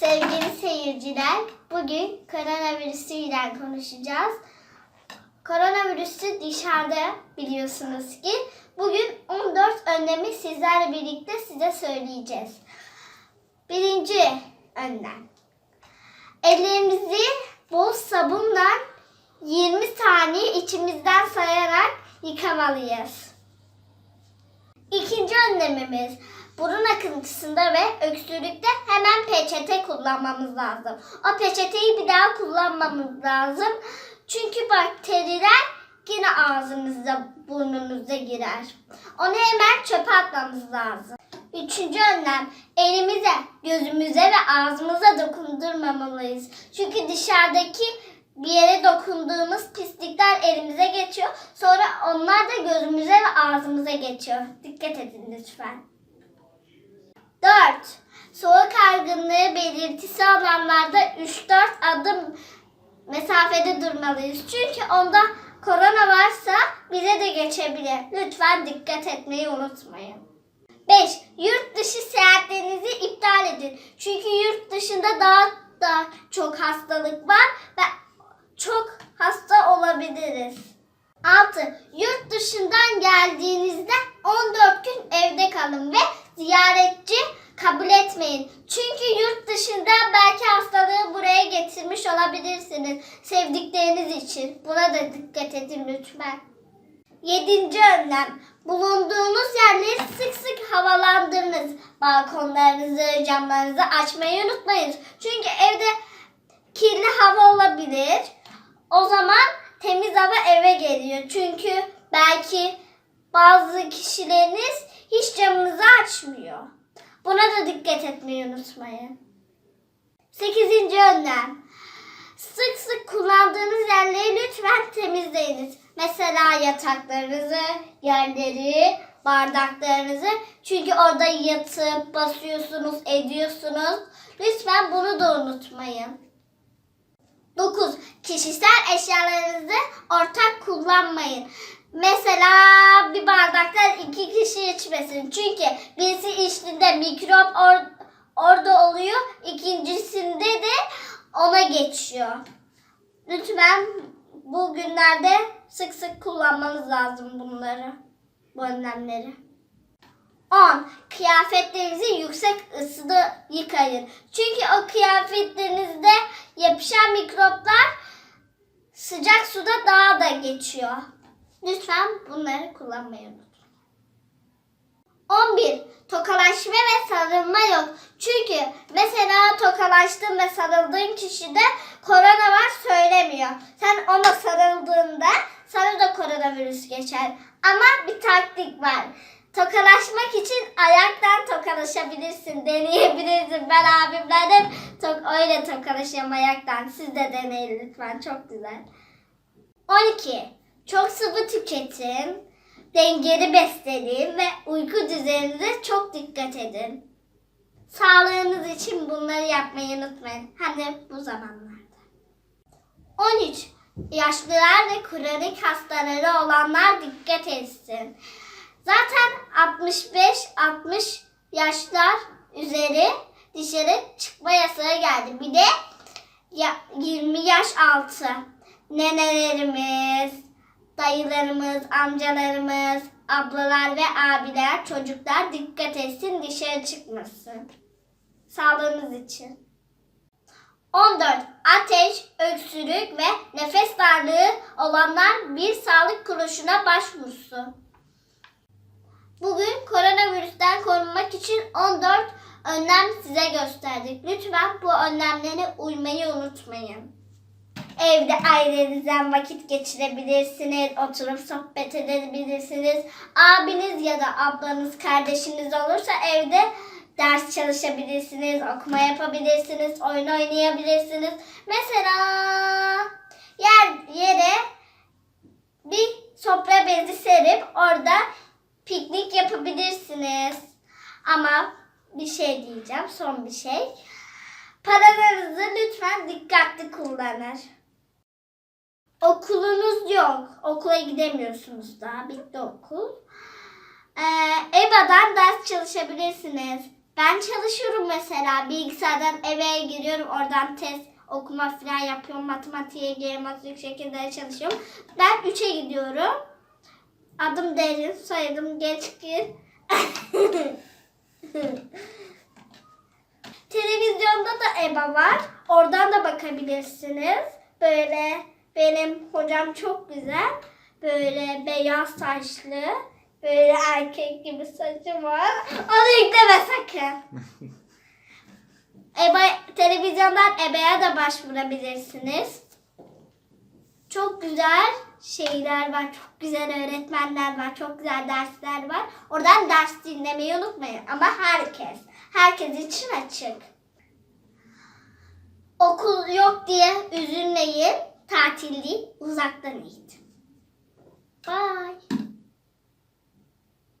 Sevgili seyirciler, bugün koronavirüsüyle konuşacağız. Koronavirüsü dışarıda biliyorsunuz ki. Bugün 14 önlemi sizlerle birlikte size söyleyeceğiz. Birinci önlem. Ellerimizi bol sabunla 20 saniye içimizden sayarak yıkamalıyız. İkinci önlemimiz burun akıntısında ve öksürükte hemen peçete kullanmamız lazım. O peçeteyi bir daha kullanmamız lazım. Çünkü bakteriler yine ağzımıza, burnumuza girer. Onu hemen çöpe atmamız lazım. Üçüncü önlem elimize, gözümüze ve ağzımıza dokundurmamalıyız. Çünkü dışarıdaki bir yere dokunduğumuz pislikler elimize geçiyor. Sonra onlar da gözümüze ve ağzımıza geçiyor. Dikkat edin lütfen. 4. Soğuk algınlığı belirtisi olanlarda 3-4 adım mesafede durmalıyız. Çünkü onda korona varsa bize de geçebilir. Lütfen dikkat etmeyi unutmayın. 5. Yurt dışı seyahatlerinizi iptal edin. Çünkü yurt dışında daha da çok hastalık var ve çok hasta olabiliriz. 6. Yurt dışından geldiğinizde 14 gün evde kalın ve etmeyin. Çünkü yurt dışında belki hastalığı buraya getirmiş olabilirsiniz sevdikleriniz için. Buna da dikkat edin lütfen. Yedinci önlem. Bulunduğunuz yerleri sık sık havalandırınız. Balkonlarınızı, camlarınızı açmayı unutmayın. Çünkü evde kirli hava olabilir. O zaman temiz hava eve geliyor. Çünkü belki bazı kişileriniz hiç camınızı açmıyor. Buna da dikkat etmeyi unutmayın. Sekizinci önlem. Sık sık kullandığınız yerleri lütfen temizleyiniz. Mesela yataklarınızı, yerleri, bardaklarınızı. Çünkü orada yatıp basıyorsunuz, ediyorsunuz. Lütfen bunu da unutmayın. 9. Kişisel eşyalarınızı ortak kullanmayın. Mesela bir bardaktan iki kişi içmesin. Çünkü birisi içtiğinde mikrop or- orada oluyor. ikincisinde de ona geçiyor. Lütfen bu günlerde sık sık kullanmanız lazım bunları. Bu önlemleri. 10. Kıyafetlerinizi yüksek ısıda yıkayın. Çünkü o kıyafetlerinizde yapışan mikroplar sıcak suda daha da geçiyor. Lütfen bunları kullanmayı unutmayın. 11. Tokalaşma ve sarılma yok. Çünkü mesela tokalaştığın ve sarıldığın kişide korona var söylemiyor. Sen ona sarıldığında sana da koronavirüs geçer. Ama bir taktik var. Tokalaşmak için ayaktan tokalaşabilirsin, deneyebilirsin. Ben abimlerle tok öyle tokalaşıyorum ayaktan. Siz de deneyin lütfen, çok güzel. 12. Çok sıvı tüketin, dengeli beslenin ve uyku düzeninize çok dikkat edin. Sağlığınız için bunları yapmayı unutmayın. Hem de bu zamanlarda. 13. Yaşlılar ve kronik hastaları olanlar dikkat etsin. Zaten 65-60 yaşlar üzeri dışarı çıkma yasağı geldi. Bir de ya 20 yaş altı nenelerimiz, dayılarımız, amcalarımız, ablalar ve abiler, çocuklar dikkat etsin dışarı çıkmasın. Sağlığınız için. 14. Ateş, öksürük ve nefes darlığı olanlar bir sağlık kuruluşuna başvursun. Bugün koronavirüsten korunmak için 14 önlem size gösterdik. Lütfen bu önlemlere uymayı unutmayın. Evde ailenizden vakit geçirebilirsiniz, oturup sohbet edebilirsiniz. Abiniz ya da ablanız, kardeşiniz olursa evde ders çalışabilirsiniz, okuma yapabilirsiniz, oyun oynayabilirsiniz. Mesela yer yere bir sofra bezi serip orada piknik yapabilirsiniz. Ama bir şey diyeceğim, son bir şey. Paralarınızı lütfen dikkatli kullanır. Okulunuz yok. Okula gidemiyorsunuz daha. Bitti okul. Ee, EBA'dan ders çalışabilirsiniz. Ben çalışıyorum mesela bilgisayardan eve giriyorum oradan test okuma falan yapıyorum matematiğe girmez şekilde çalışıyorum. Ben 3'e gidiyorum. Adım Derin, soyadım Geçkin. Televizyonda da EBA var. Oradan da bakabilirsiniz. Böyle benim hocam çok güzel. Böyle beyaz saçlı. Böyle erkek gibi saçı var. Onu yükleme sakın. EBA, televizyondan EBA'ya da başvurabilirsiniz. Çok güzel şeyler var. Çok güzel öğretmenler var. Çok güzel dersler var. Oradan ders dinlemeyi unutmayın. Ama herkes. Herkes için açık. Okul yok diye üzülmeyin. Tatilli uzaktan eğitim. Bye.